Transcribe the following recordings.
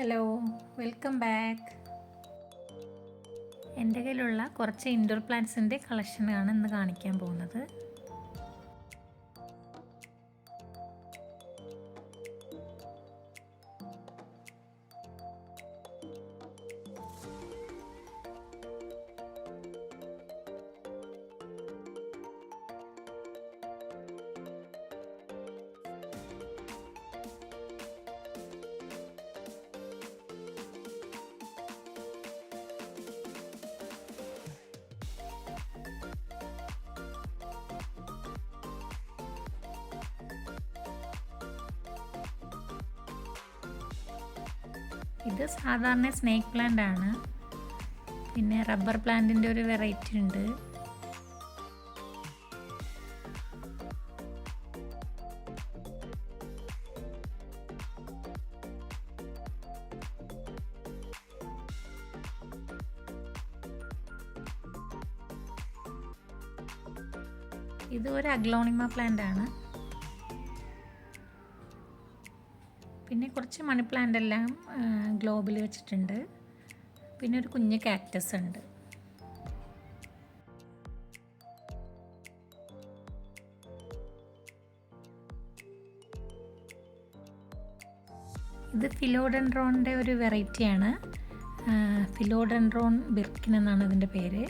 Hello welcome back എന്റെ കയ്യിലുള്ള കുറച്ച് ഇൻഡോർ പ്ലാന്റ്സിന്റെ കളക്ഷനാണ് ഇന്ന് കാണിക്കാൻ പോകുന്നത്. ഇത് സാധാരണ സ്നേക്ക് പ്ലാന്റ് ആണ്. പിന്നെ റബ്ബർ പ്ലാന്റിന്റെ ഒരു വെറൈറ്റി ഉണ്ട്. ഇത് ഒരു അഗ്ലോണിമ പ്ലാന്റ് ആണ്. കുറച്ച് മണി പ്ലാന്റ് എല്ലാം ഗ്ലോബിൽ വെച്ചിട്ടുണ്ട്. പിന്നെ ഒരു കുഞ്ഞ് കാക്ടസ് ഉണ്ട്. ഇത് ഫിലോഡൻഡ്രോണിന്റെ ഒരു വെറൈറ്റിയാണ് ഫിലോഡൻഡ്രോൺ ബിർക്കിൻ എന്നാണ് ഇതിന്റെ പേര്.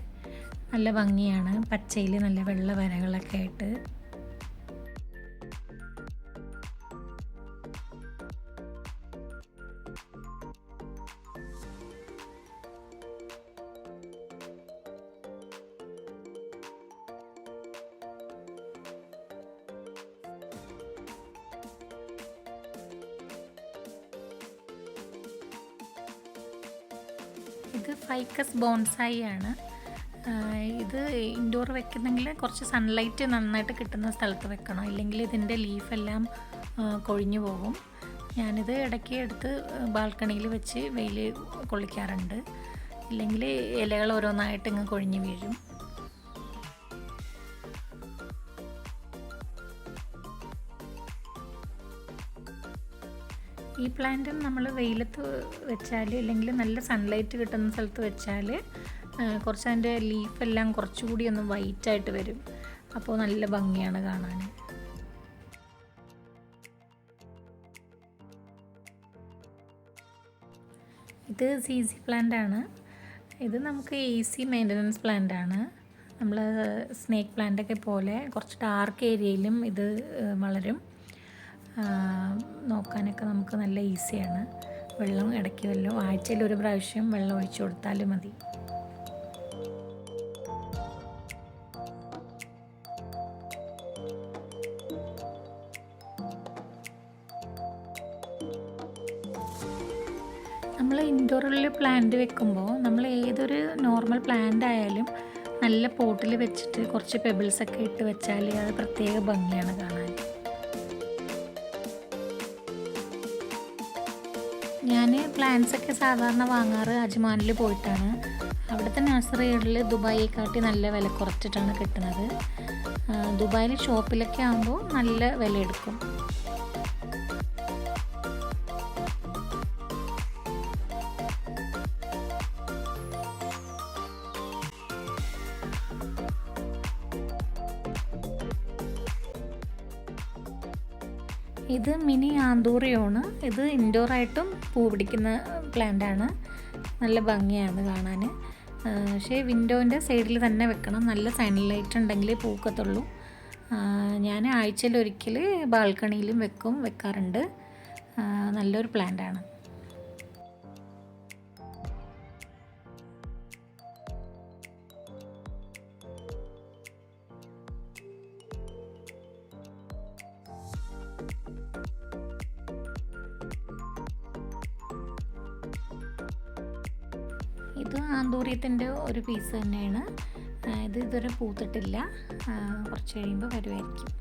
നല്ല ഭംഗിയാണ്. പച്ചയിൽ നല്ല വെള്ള വരകളൊക്കെ ആയിട്ട്. ഇത് ഫൈക്കസ് ബോൺസായി ആണ്. ഇത് ഇൻഡോർ വെക്കുന്നെങ്കിൽ കുറച്ച് സൺലൈറ്റ് നന്നായിട്ട് കിട്ടുന്ന സ്ഥലത്ത് വെക്കണം. ഇല്ലെങ്കിൽ ഇതിന്റെ ലീഫെല്ലാം കൊഴിഞ്ഞു പോകും. ഞാനിത് ഇടയ്ക്ക് എടുത്ത് ബാൽക്കണിയിൽ വെച്ച് വെയിൽ കൊള്ളിക്കാറുണ്ട്. ഇല്ലെങ്കിൽ ഇലകൾ ഓരോന്നായിട്ട് ഇങ്ങ് കൊഴിഞ്ഞു വീഴും. ഈ പ്ലാന്റും നമ്മൾ വെയിലത്ത് വെച്ചാൽ അല്ലെങ്കിൽ നല്ല സൺലൈറ്റ് കിട്ടുന്ന സ്ഥലത്ത് വെച്ചാൽ കുറച്ച് അതിന്റെ ലീഫെല്ലാം കുറച്ചുകൂടി ഒന്ന് വൈറ്റായിട്ട് വരും. അപ്പോൾ നല്ല ഭംഗിയാണ് കാണാൻ. ഇത് സി സി പ്ലാന്റ് ആണ്. ഇത് നമുക്ക് ഈസി മെയിന്റനൻസ് പ്ലാന്റ് ആണ്. നമ്മൾ സ്നേക്ക് പ്ലാന്റൊക്കെ പോലെ കുറച്ച് ഡാർക്ക് ഏരിയയിലും ഇത് വളരും. നോക്കാനൊക്കെ നമുക്ക് നല്ല ഈസിയാണ്. വെള്ളം ഇടയ്ക്ക് വല്ലതും ആഴ്ചയിൽ ഒരു പ്രാവശ്യം വെള്ളം ഒഴിച്ചു കൊടുത്താൽ മതി. നമ്മൾ ഇൻഡോറിൽ പ്ലാന്റ് വെക്കുമ്പോൾ നമ്മൾ ഏതൊരു നോർമൽ പ്ലാന്റ് ആയാലും നല്ല പോട്ടിൽ വെച്ചിട്ട് കുറച്ച് പെബിൾസൊക്കെ ഇട്ട് വെച്ചാൽ അത് പ്രത്യേക ഭംഗിയാണ് കാണാൻ. ഞാൻ പ്ലാന്റ്സ് ഒക്കെ സാധാരണ വാങ്ങാറ് അജ്മാനിൽ പോയിട്ടാണ്. അവിടുത്തെ നഴ്സറികളിൽ ദുബായിയെക്കാട്ടി നല്ല വില കുറച്ചിട്ടാണ് കിട്ടുന്നത് ദുബായിൽ ഷോപ്പിലൊക്കെ ആകുമ്പോൾ നല്ല വില എടുക്കും. ഇത് മിനി ആന്തൂറിയാണ്. ഇത് ഇൻഡോറായിട്ടും പൂ പിടിക്കുന്ന പ്ലാന്റാണ് നല്ല ഭംഗിയാണ് കാണാൻ. പക്ഷേ വിൻഡോന്റെ സൈഡിൽ തന്നെ വെക്കണം. നല്ല സൺലൈറ്റ് ഉണ്ടെങ്കിലേ പൂക്കത്തുള്ളൂ. ഞാൻ ആഴ്ചയിൽ ഒരിക്കൽ ബാൽക്കണിയിലും വെക്കും വെക്കാറുണ്ട്. നല്ലൊരു പ്ലാന്റാണ് ഇത് ആന്തൂറിയത്തിന്റെ ഒരു പീസ് തന്നെയാണ്. ഇത് ഇതുവരെ പൂത്തിട്ടില്ല. കുറച്ച് കഴിയുമ്പോൾ വരുമായിരിക്കും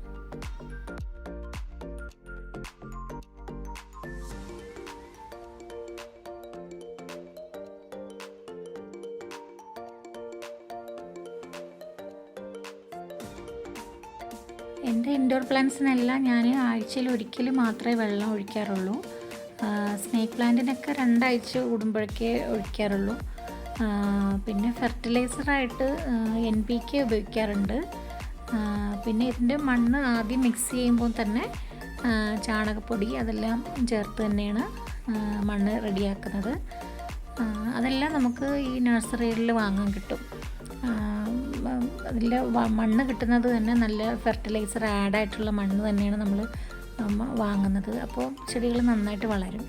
എന്റെ ഇൻഡോർ പ്ലാന്റ്സിനെല്ലാം ഞാൻ ആഴ്ചയിൽ ഒരിക്കൽ മാത്രമേ വെള്ളം ഒഴിക്കാറുള്ളൂ. സ്നേക്ക് പ്ലാന്റിനൊക്കെ രണ്ടാഴ്ച കൂടുമ്പോഴൊക്കെ ഒഴിക്കാറുള്ളൂ. പിന്നെ ഫെർട്ടിലൈസറായിട്ട് എൻ പി കെ ഉപയോഗിക്കാറുണ്ട്. പിന്നെ ഇതിന്റെ മണ്ണ് ആദ്യം മിക്സ് ചെയ്യുമ്പോൾ തന്നെ ചാണകപ്പൊടി അതെല്ലാം ചേർത്ത് തന്നെയാണ് മണ്ണ് റെഡിയാക്കുന്നത്. അതെല്ലാം നമുക്ക് ഈ നഴ്സറികളിൽ വാങ്ങാൻ കിട്ടും. അതിൽ മണ്ണ് കിട്ടുന്നത് തന്നെ നല്ല ഫെർട്ടിലൈസർ ആഡായിട്ടുള്ള മണ്ണ് തന്നെയാണ് നമ്മൾ വാങ്ങുന്നത്. അപ്പോൾ ചെടികൾ നന്നായിട്ട് വളരും.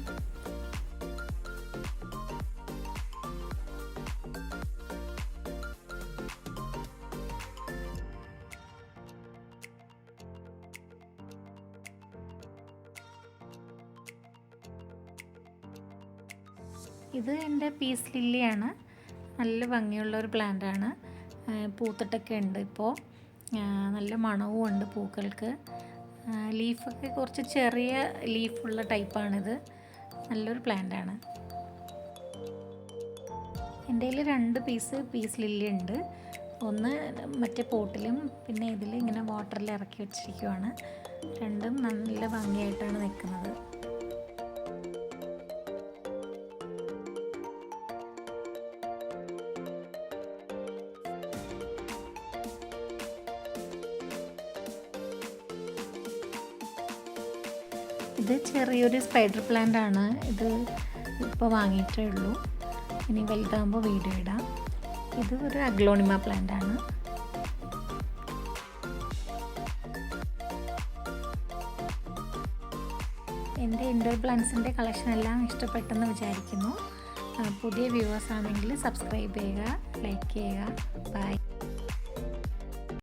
ഇത് എന്റെ പീസ് ലില്ലിയാണ്. നല്ല ഭംഗിയുള്ള ഒരു പ്ലാന്റാണ്. പൂത്തിട്ടൊക്കെ ഉണ്ട് ഇപ്പോൾ നല്ല മണവും ഉണ്ട് പൂക്കൾക്ക്. ലീഫൊക്കെ കുറച്ച് ചെറിയ ലീഫുള്ള ടൈപ്പാണിത്. നല്ലൊരു പ്ലാന്റാണ്. എന്റെ കയ്യിൽ രണ്ട് പീസ് പീസ് ലില്ലി ഉണ്ട്. ഒന്ന് മറ്റേ പോട്ടിലും പിന്നെ ഇതിൽ ഇങ്ങനെ വാട്ടറിൽ ഇറക്കി വെച്ചിരിക്കുവാണ്. രണ്ടും നല്ല ഭംഗിയായിട്ടാണ് നിൽക്കുന്നത്. ഇത് ചെറിയൊരു സ്പൈഡർ പ്ലാന്റ് ആണ്. ഇത് ഇപ്പോൾ വാങ്ങിയിട്ടേ ഉള്ളൂ. ഇനി വലുതാകുമ്പോൾ വീഡിയോ ഇടാം. ഇത് ഒരു അഗ്ലോണിമ പ്ലാന്റ് ആണ്. എന്റെ ഇൻഡോർ പ്ലാന്റ്സിന്റെ കളക്ഷൻ എല്ലാം ഇഷ്ടപ്പെട്ടെന്ന് വിചാരിക്കുന്നു. പുതിയ വ്യൂവേഴ്സ് ആണെങ്കിൽ സബ്സ്ക്രൈബ് ചെയ്യുക ലൈക്ക് ചെയ്യുക. ബൈ